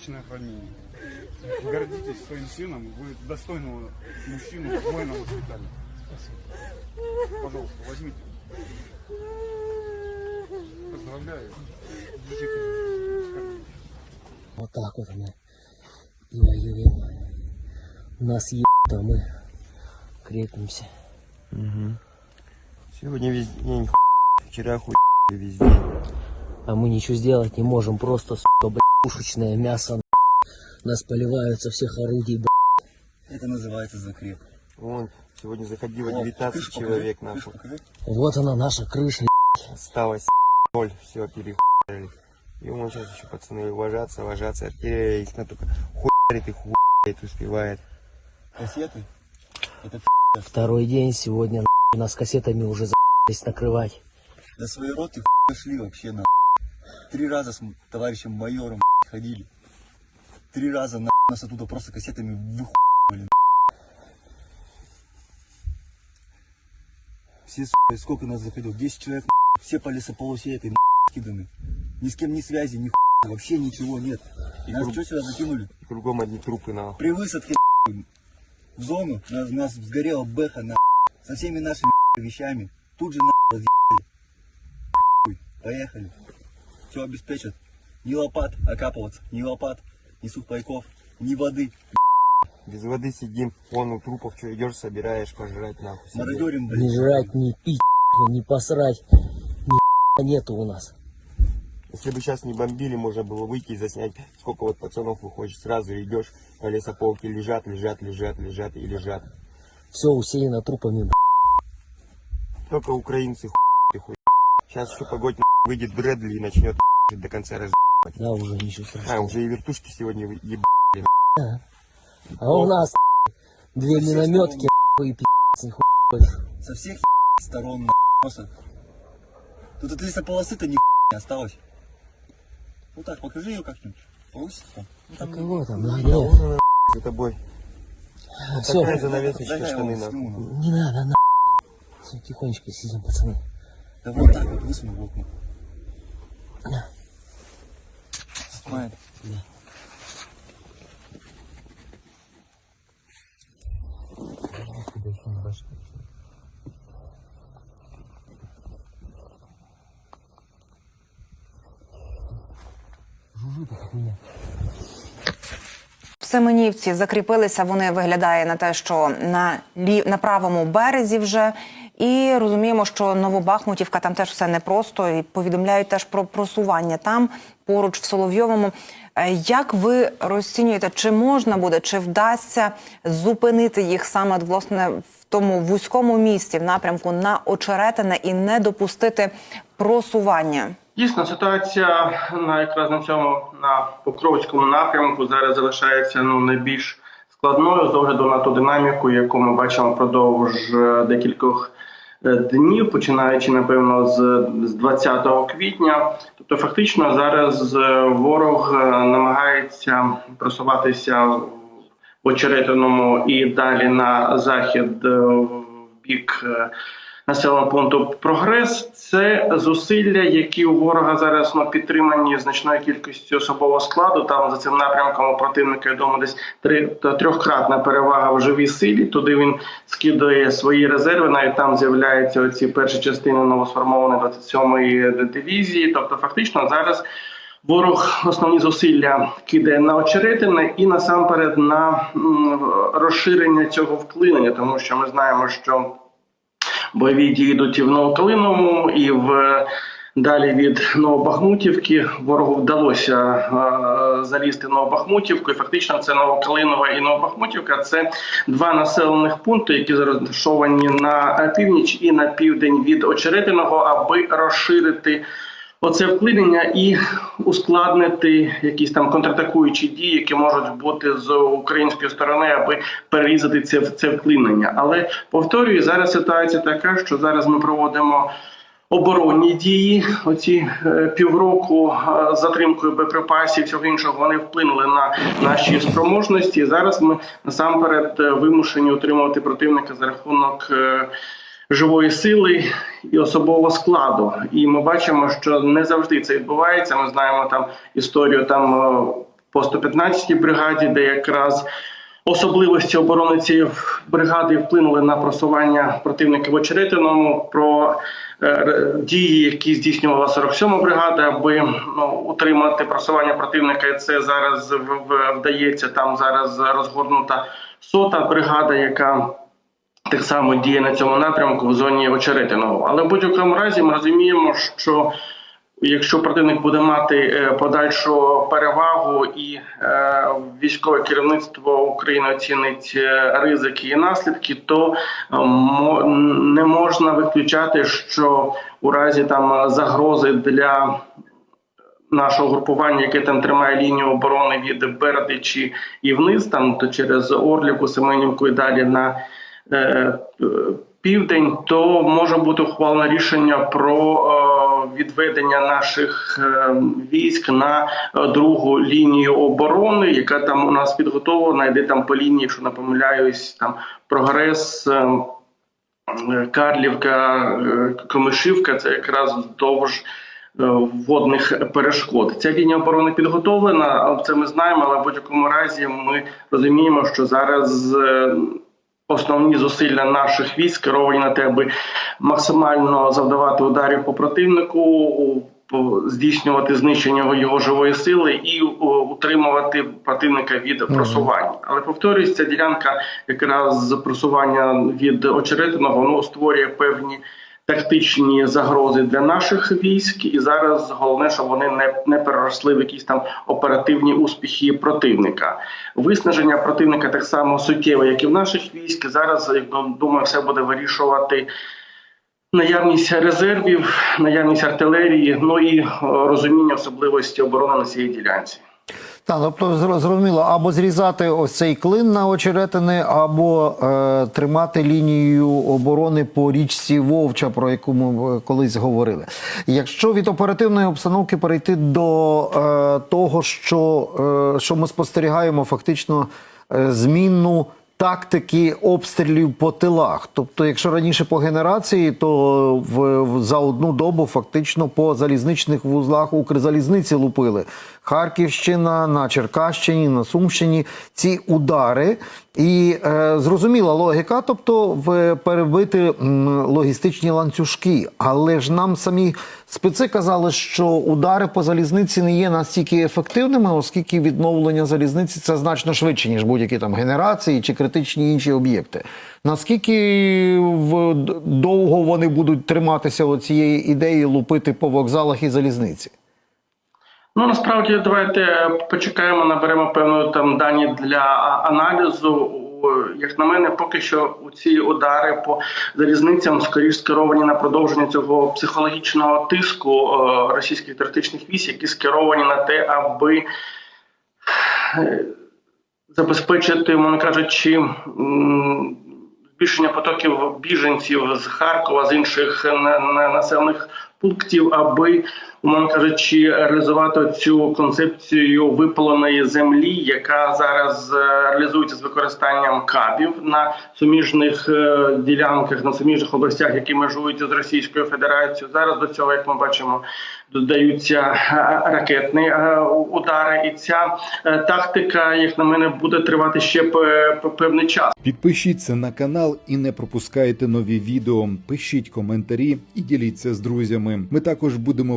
личное ранение. Гордитесь своим сыном, вы достойного мужчину, воина воспитали. Пожалуйста, возьмите. Поздравляю. Вот так вот мы и воюем. Нас ебут, а мы крепимся. Сегодня весь день хуй, вчера хуй весь день. А мы ничего сделать не можем. Просто, сука, блядь, пушечное мясо. Нас поливают со всех орудий, блядь. Это называется закреп. Вон, сегодня заходило О, 19 крышу покажи, человек крышу нахуй. покажи. Вот она, наша крыша. Осталось ноль, все перехуяли. И вон сейчас еще пацаны ложатся, ложатся. Артиллерия их на только хуярит и хуярит успевает. Кассеты. Это Второй день сегодня нас кассетами уже за***лись накрывать. до своей роты шли вообще на. Три раза с товарищем майором ходили. Три раза на нас оттуда просто кассетами выхуяли. Все, сука, сколько нас заходило? 10 человек, все по лесополосе этой скиданы. Ни с кем ни связи, ни хуя, вообще ничего нет. И нас что сюда закинули? И кругом одни трупы нахуй. При высадке в зону нас, нас сгорела бэха на со всеми нашими вещами. Тут же на разъебали. Поехали. Все обеспечат. Ни лопат окапываться, ни лопат, ни сухпайков, ни воды. Без воды сидим, вон у трупов что идешь, собираешь пожрать нахуй. себе. Мародерим, блин. Ни жрать, ни пить, ни посрать. Ни нету у нас. Если бы сейчас не бомбили, можно было выйти и заснять, сколько вот пацанов выходит. Сразу идешь, по лесополке лежат, лежат, лежат, лежат и лежат. Все усеяно трупами, блядь. Только украинцы хуй. Сейчас еще погодь выйдет Брэдли и начнет до конца раз. Да, уже ничего страшного. А, уже и вертушки сегодня еб... А у нас две минометки и пи***ц, нихуя больше. Со всех сторон просто. Тут от лесополосы-то ни не осталось. Вот так, покажи ее как-нибудь. Получится там? Ну, А там? Да, Да за тобой. Все, Такая занавесочка штаны его нахуй. ну. не надо, на. Все, тихонечко сидим, пацаны. Да вот так вот высуну в окна. Да. Снимает? Да. Тебя еще не дошли. Жужжит от меня. Семенівці закріпилися. Вони виглядає на те, що на лі... на правому березі вже. І розуміємо, що Новобахмутівка там теж все непросто. І повідомляють теж про просування там поруч в Соловйовому. Е, Як ви розцінюєте, чи можна буде, чи вдасться зупинити їх саме власне в тому вузькому місті в напрямку на очеретине і не допустити просування? Дійсно, ситуація на якраз на цьому на Покровському напрямку зараз залишається ну найбільш складною з огляду на ту динаміку, яку ми бачимо впродовж е, декількох е, днів, починаючи напевно з, з 20 квітня. Тобто, фактично, зараз е, ворог намагається просуватися в очеретиному і далі на захід в бік. Населеного пункту прогрес це зусилля, які у ворога зараз ну, підтримані значною кількістю особового складу. Там за цим напрямком у противника я думаю, десь три та трьохкратна перевага в живій силі. Туди він скидує свої резерви. Навіть там з'являються оці перші частини новосформованої 27-ї дивізії. Тобто, фактично зараз. Ворог основні зусилля кидає на очеретини і насамперед на розширення цього вклинення, тому що ми знаємо, що бойові дії йдуть і в Новокалиновому, і в далі від Новобахмутівки. Ворогу вдалося е, залізти Новобахмутівку. І фактично це Новокалинова і Новобахмутівка. Це два населених пункти, які розташовані на північ і на південь від Очеретиного, аби розширити. Оце вклинення і ускладнити якісь там контратакуючі дії, які можуть бути з української сторони, аби перерізати це це вклинення. Але повторюю, зараз ситуація така, що зараз ми проводимо. Оборонні дії, оці е, півроку е, з затримкою боєприпасів, всього іншого, вони вплинули на наші спроможності. Зараз ми насамперед е, вимушені утримувати противника за рахунок живої сили і особового складу. І ми бачимо, що не завжди це відбувається. Ми знаємо там історію там. е, по 115-й бригаді, де якраз особливості оборони цієї бригади вплинули на просування противника в очеретиному. Про е, дії, які здійснювала 47-ма бригада, аби ну, утримати просування противника. І це зараз вдається. Там зараз розгорнута сота бригада, яка так само діє на цьому напрямку в зоні очеретиного. Але в будь-якому разі ми розуміємо, що якщо противник буде мати е, подальшу перевагу і е, військове керівництво України оцінить е, ризики і наслідки, то не можна виключати, що у разі там загрози для нашого групування, яке там тримає лінію оборони від Бердичі і вниз, там то через Орлівку, Семенівку і далі на південь, то може бути ухвалено рішення про е, відведення наших е, військ на е, другу лінію оборони, яка там у нас підготовлена, йде там по лінії, якщо не помиляюсь, там прогрес. е, Е, Карлівка, е, Комишівка це якраз вздовж е, водних перешкод. Ця лінія оборони підготовлена, це ми знаємо, але в будь-якому разі ми розуміємо, що зараз е, основні зусилля наших військ керовані на те, аби максимально завдавати ударів по противнику. Здійснювати знищення його живої сили і утримувати противника від просування. Але повторюсь, ця ділянка якраз просування від очеретиного воно створює певні тактичні загрози для наших військ, і зараз головне, щоб вони не, не переросли в якісь там оперативні успіхи противника. Виснаження противника так само суттєве, як і в наших військ. Зараз я думаю, все буде вирішувати. Наявність резервів, наявність артилерії, ну і е, розуміння особливості оборони на цій ділянці. Так, тобто зрозуміло, або зрізати ось цей клин на очеретини, або е, тримати лінію оборони по річці Вовча, про яку ми е, колись говорили. Якщо від оперативної обстановки перейти до е, того, що, е, що ми спостерігаємо, фактично е, змінну. Тактики обстрілів по тилах. Тобто, якщо раніше по генерації, то в, в за одну добу фактично по залізничних вузлах Укрзалізниці лупили. Харківщина, на Черкащині, на Сумщині ці удари. І е, зрозуміла логіка, тобто в перебити логістичні ланцюжки. Але ж нам самі специ казали, що удари по залізниці не є настільки ефективними, оскільки відновлення залізниці це значно швидше, ніж будь-які там генерації чи критичні інші об'єкти. Наскільки в, довго вони будуть триматися цієї ідеї лупити по вокзалах і залізниці? Ну насправді давайте почекаємо, наберемо певно там дані для аналізу. Як на мене, поки що у ці удари по залізницям скоріш скеровані на продовження цього психологічного тиску російських терористичних військ, які скеровані на те, аби е, забезпечити, мовно кажучи, збільшення потоків біженців з Харкова, з інших на- на- населених пунктів, аби, умовно кажучи, реалізувати цю концепцію випаленої землі, яка зараз е, реалізується з використанням кабів на суміжних е, ділянках, на суміжних областях, які межують з Російською Федерацією. Зараз до цього, як ми бачимо, додаються е, ракетні удари, і ця тактика, як на мене, буде тривати ще пе- пе- певний час. Підпишіться на канал і не пропускайте нові відео. Пишіть коментарі і діліться з друзями. Ми також будемо